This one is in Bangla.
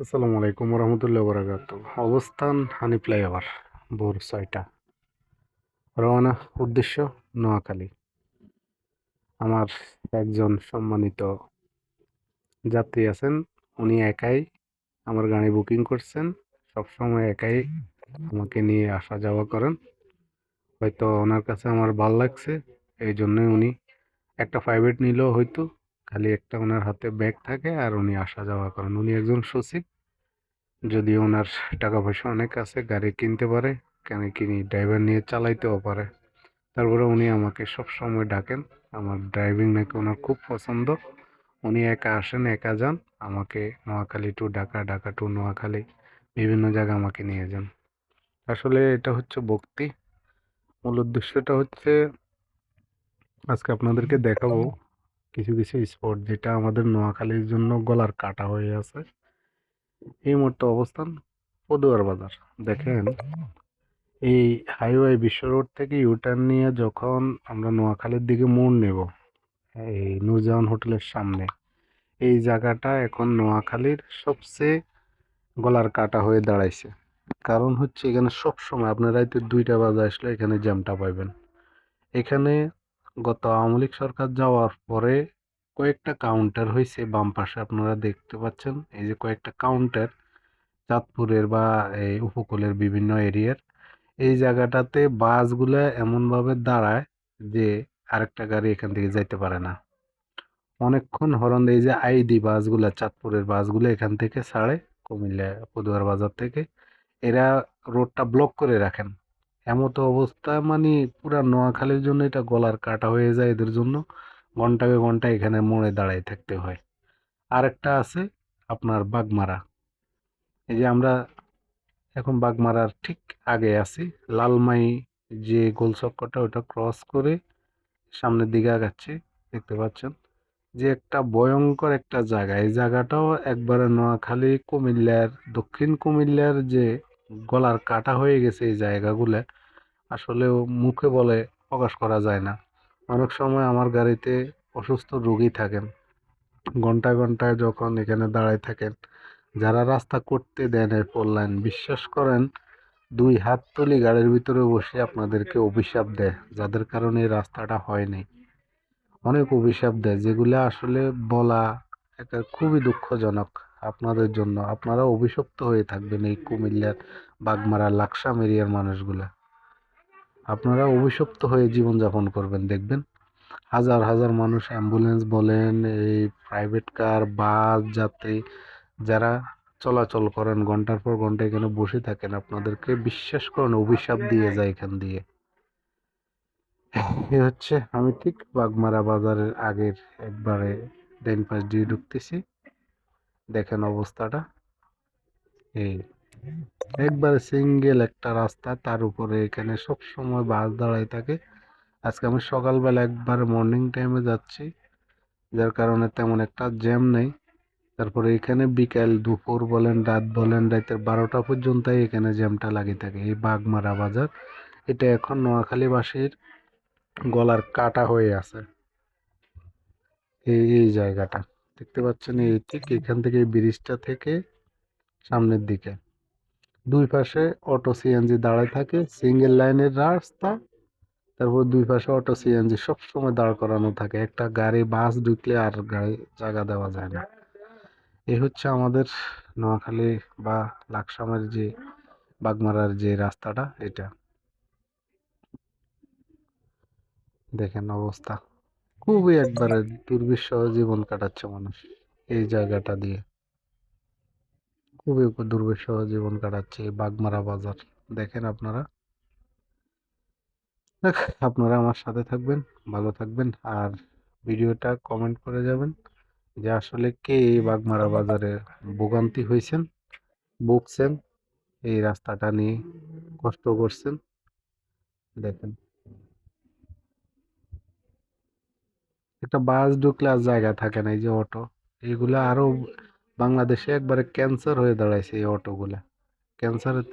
আসসালামু আলাইকুম রহমতুল্লাহ বরাকাত অবস্থান হানি ফ্লাইওভার, ভোর ছয়টা। রওনা উদ্দেশ্য, নোয়াখালী। আমার একজন সম্মানিত যাত্রী আছেন, উনি একাই আমার গাড়ি বুকিং করছেন। সবসময় একাই আমাকে নিয়ে আসা যাওয়া করেন। হয়তো ওনার কাছে আমার ভালো লাগছে এই জন্যই উনি একটা প্রাইভেট নিলেও হয়তো। খালি একটা ওনার হাতে ব্যাগ থাকে আর উনি আসা যাওয়া করেন। উনি একজন সচিব, যদি ওনার টাকা পয়সা অনেক আছে, গাড়ি কিনতে পারে, কেন কিনি ড্রাইভার নিয়ে চালাইতেও পারে। তারপরে উনি আমাকে সব সময় ডাকেন, আমার ড্রাইভিং নাকি ওনার খুব পছন্দ। উনি একা আসেন, একা যান, আমাকে নোয়াখালী টু ঢাকা ঢাকা টু নোয়াখালী, বিভিন্ন জায়গা আমাকে নিয়ে যান। আসলে এটা হচ্ছে ভক্তি মূল উদ্দেশ্যটা হচ্ছে, আজকে আপনাদেরকে দেখাবো কিছু কিছু স্পট যেটা আমাদের নোয়াখালীর জন্য গলার কাটা হয়ে আছে। এই মুহূর্তে অবস্থান পদুয়ার বাজার। দেখেন, এই হাইওয়ে বিশ্ব রোড থেকে ইউটার্ন নিয়ে যখন আমরা নোয়াখালীর দিকে মোড় নেব, এই নূরজাহান হোটেলের সামনে, এই জায়গাটা এখন নোয়াখালীর সবচেয়ে গলার কাটা হয়ে দাঁড়াইছে। কারণ হচ্ছে এখানে সব সময় আপনার রাইতে দুইটা বাজে আসলে এখানে জ্যামটা পাইবেন। এখানে গত আওয়ামী লীগ সরকার যাওয়ার পরে কয়েকটা কাউন্টার হয়েছে বাম পাশে, আপনারা দেখতে পাচ্ছেন। এই যে কয়েকটা কাউন্টার চাঁদপুরের বা এই উপকূলের বিভিন্ন এরিয়ার। এই জায়গাটাতে বাসগুলা এমনভাবে দাঁড়ায় যে আরেকটা গাড়ি এখান থেকে যাইতে পারে না। অনেকক্ষণ হরণ এই যে আইডি বাসগুলা, চাঁদপুরের বাসগুলো এখান থেকে ছাড়ে কুমিল্লা পদুয়ার বাজার থেকে। এরা রোডটা ব্লক করে রাখেন। এমতো অবস্থা মানে পুরা নোয়াখালীর জন্য এটা গলার কাটা হয়ে যায় এদের জন্য। ঘন্টাকে ঘণ্টা এখানে মোড়ে দাঁড়ায় থাকতে হয়। আরেকটা আছে আপনার বাগমারা। এই যে আমরা এখন বাগমারার ঠিক আগে আছি। লালমাই যে গোল চক্করটা ওটা ক্রস করে সামনের দিকে আগাচ্ছি, দেখতে পাচ্ছেন? যে একটা ভয়ঙ্কর একটা জায়গা। এই জায়গাটাও একবারে নোয়াখালী কুমিল্লার, দক্ষিণ কুমিল্লার যে গলার কাটা হয়ে গেছে এই জায়গাগুলো। আসলে মুখে বলে প্রকাশ করা যায় না। অনেক সময় আমার গাড়িতে অসুস্থ রোগী থাকেন। ঘন্টায় ঘন্টায় যখন এখানে দাঁড়ায় থাকেন, যারা রাস্তা করতে দেন এই ফোর লাইন বিশ্বাস করেন, দুই হাত তুলে গাড়ির ভিতরে বসে আপনাদেরকে অভিশাপ দেয়, যাদের কারণে রাস্তাটা হয়নি। অনেক অভিশাপ দেয়, যেগুলো আসলে বলা একটা খুবই দুঃখজনক। আপনাদের জন্য। আপনারা অভিশপ্ত হয়ে থাকবেন এই কুমিল্লার বাগমারা লাকসাম এরিয়ার মানুষগুলা। আপনারা অভিশপ্ত হয়ে জীবনযাপন করবেন, দেখবেন। হাজার হাজার মানুষ অ্যাম্বুলেন্স বলেন, এই প্রাইভেট কার, বাস, যাত্রী, যারা চলাচল করেন, ঘণ্টার পর ঘণ্টা এখানে বসে থাকেন, আপনাদেরকে বিশ্বাস করেন, অভিশাপ দিয়ে যায় এখান দিয়ে। এ হচ্ছে, আমি ঠিক বাগমারা বাজারের আগের একবারে ডেন পাশ দিয়ে ঢুকতেছি। দেখেন অবস্থাটা। এই, একবারে সিঙ্গেল একটা রাস্তা, তার উপরে এখানে সব সময় বাস দাঁড়ায় থাকে। আজকে আমি সকালবেলা একবার মর্নিং টাইমে যাচ্ছি, যার কারণে তেমন একটা জ্যাম নেই। তারপরে এখানে বিকাল দুপুর বলেন, রাত বলেন, রাতের বারোটা পর্যন্তই এখানে জ্যামটা লাগে থাকে। এই বাগমারা বাজার, এটা এখন নোয়াখালীবাসীর গলার কাটা হয়ে আছে। এই এই জায়গাটা। দেখতে পাচ্ছেন এই ঠিক এখান থেকে ব্রিজটা থেকে সামনের দিকে। দুই পাশে অটো সিএনজি দাঁড়ায় থাকে সিঙ্গেল লাইনের রাস্তা, তারপর দুই পাশে অটো সিএনজি সবসময় দাঁড় করানো থাকে। একটা গাড়ি, বাস ঢুকলে আর গাড়ি জায়গা দেওয়া যায় না। এই হচ্ছে আমাদের নোয়াখালী বা লাকসামের যে বাগমারার যে রাস্তাটা, এটা। দেখেন অবস্থা। খুবই একবারে দুর্বিষহ জীবন কাটাচ্ছে মানুষ এই জায়গাটা দিয়ে। খুবই দুর্বিষহ জীবন কাটাচ্ছে বাগমারা বাজার। দেখেন আপনারা। আপনারা আমার সাথে থাকবেন, ভালো থাকবেন আর ভিডিওটা কমেন্ট করে যাবেন যে আসলে কে এই বাগমারা বাজারে ভোগান্তি হয়েছেন, ভুগছেন, এই রাস্তাটা নিয়ে কষ্ট করছেন। দেখেন। একটা বাস ঢুকলে আর জায়গা থাকে না এই যে অটো। এইগুলা আরও বাংলাদেশে একবারে ক্যান্সার হয়ে দাঁড়াইছে এই অটোগুলা। ক্যান্সারের